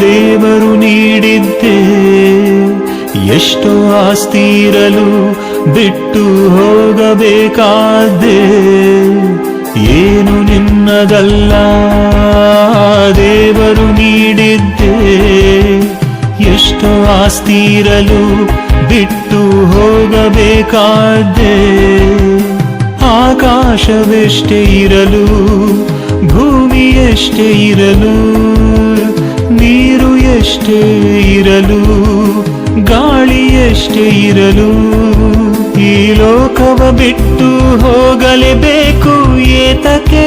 ದೇವರು ನೀಡಿದ್ದೆ. ಎಷ್ಟೋ ಆಸ್ತಿರಲು ಬಿಟ್ಟು ಹೋಗಬೇಕಾದ್ದೆ ಏನು ನಿನ್ನದಲ್ಲ, ದೇವರು ನೀಡಿದ್ದೆ. ಎಷ್ಟೋ ಆಸ್ತಿರಲು ಬಿಟ್ಟು ಹೋಗಬೇಕಾದ್ದೆ ಆಕಾಶವೆಷ್ಟೇ ಇರಲು, ಭೂಮಿಯಷ್ಟೇ ಇರಲು ನೀರು ಎಷ್ಟೇ ಇರಲು, ಗಾಳಿ ಎಷ್ಟೇ ಇರಲು, ಈ ಲೋಕವ ಬಿಟ್ಟು ಹೋಗಲೇಬೇಕು ಏತಕ್ಕೆ?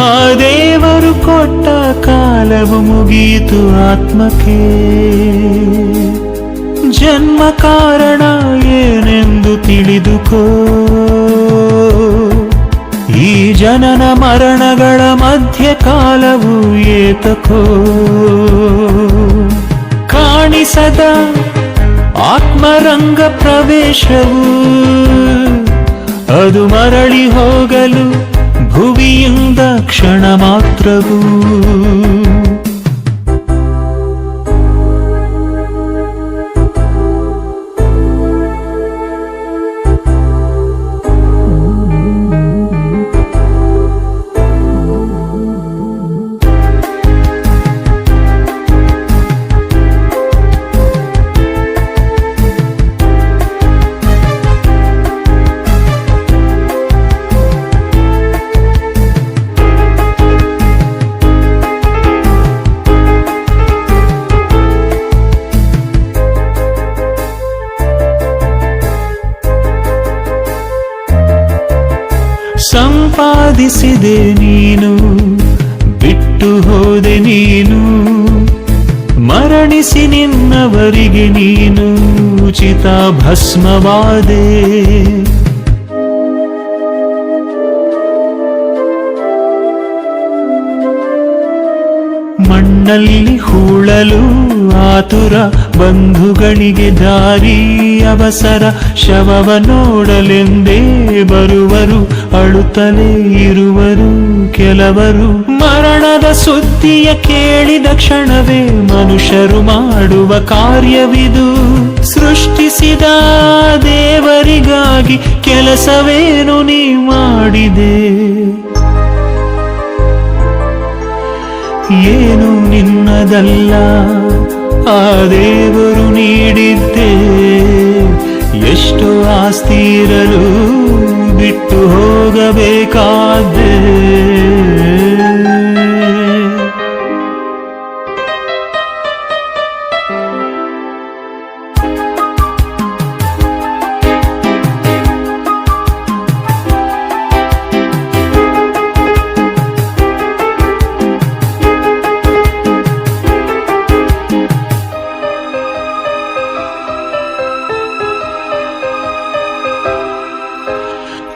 ಆ ದೇವರು ಕೊಟ್ಟ ಕಾಲವು ಮುಗಿಯಿತು ಆತ್ಮಕ್ಕೆ. ಜನ್ಮ ಕಾರಣ ಏನೆಂದು ತಿಳಿದುಕೋ? ಜನನ ಮರಣಗಳ ಮಧ್ಯ ಕಾಲವು ಏತಕೋ. ಕಾಣಿಸದ ಆತ್ಮರಂಗ ಪ್ರವೇಶವು ಅದು ಮರಳಿ ಹೋಗಲು ಭುವಿಯಿಂದ ಕ್ಷಣ ಮಾತ್ರವೂ. ಸಂಪಾದಿಸಿದೆ ನೀನು ಬಿಟ್ಟು ಹೋದೆ ನೀನು ಮರಣಿಸಿ ನಿನ್ನವರಿಗೆ ನೀನು ಉಚಿತ ಭಸ್ಮವಾದೆ. ಮಣ್ಣಲ್ಲಿ ಹೂಳಲು ಆತುರ ಬಂಧುಗಳಿಗೆ ದಾರಿ ಅವಸರ ಶವವ ನೋಡಲೆಂದೇ ಬರುವರು, ಅಳುತ್ತಲೇ ಇರುವರು ಕೆಲವರು. ಮರಣದ ಸುದ್ದಿಯ ಕೇಳಿದ ಕ್ಷಣವೇ ಮನುಷ್ಯರು ಮಾಡುವ ಕಾರ್ಯವಿದು. ಸೃಷ್ಟಿಸಿದ ದೇವರಿಗಾಗಿ ಕೆಲಸವೇನು ನೀ ಮಾಡಿದೆ? ಏನು ನಿನ್ನದಲ್ಲ? ಆ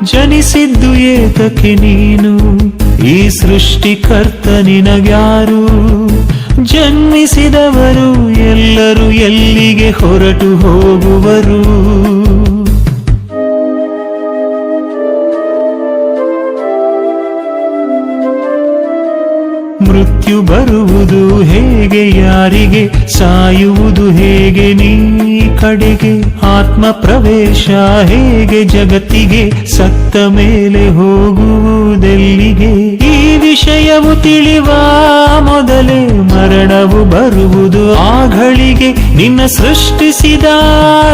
ಜನಿಸಿದ್ದು ಏತಕ್ಕೆ ನೀನು? ಈ ಸೃಷ್ಟಿಕರ್ತ ನಿನಗ್ಯಾರು? ಜನ್ಮಿಸಿದವರು ಎಲ್ಲರೂ ಎಲ್ಲಿಗೆ ಹೊರಟು ಹೋಗುವರು? ಮೃತ್ಯು ಬರುವುದು ಹೇಗೆ? ಯಾರಿಗೆ ಸಾಯುವುದು ಹೇಗೆ? ನೀ ಕಡೆಗೆ ಆತ್ಮ ಪ್ರವೇಶ ಹೇಗೆ? ಜಗತ್ತಿಗೆ ಸತ್ತ ಮೇಲೆ ಹೋಗುವುದೆಲ್ಲಿಗೆ? ಈ ವಿಷಯವು ತಿಳಿವ ಮೊದಲೇ ಮರಣವು ಬರುವುದು. ಆ ಘಳಿಗೆ ನಿನ್ನ ಸೃಷ್ಟಿಸಿದ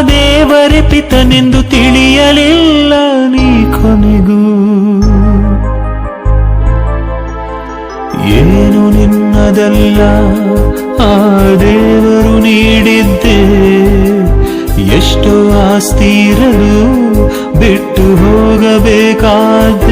ದೇವರೇ ಪಿತನೆಂದು ತಿಳಿಯಲಿಲ್ಲ ನೀ ಕೊನೆಗೂ. ಏನು ನಿನ್ನದಲ್ಲ? ಆ ದೇವರು ನೀಡಿದ್ದೆ. ಎಷ್ಟು ಆಸ್ತಿರಲು ಬಿಟ್ಟು ಹೋಗಬೇಕಾದ್ದೆ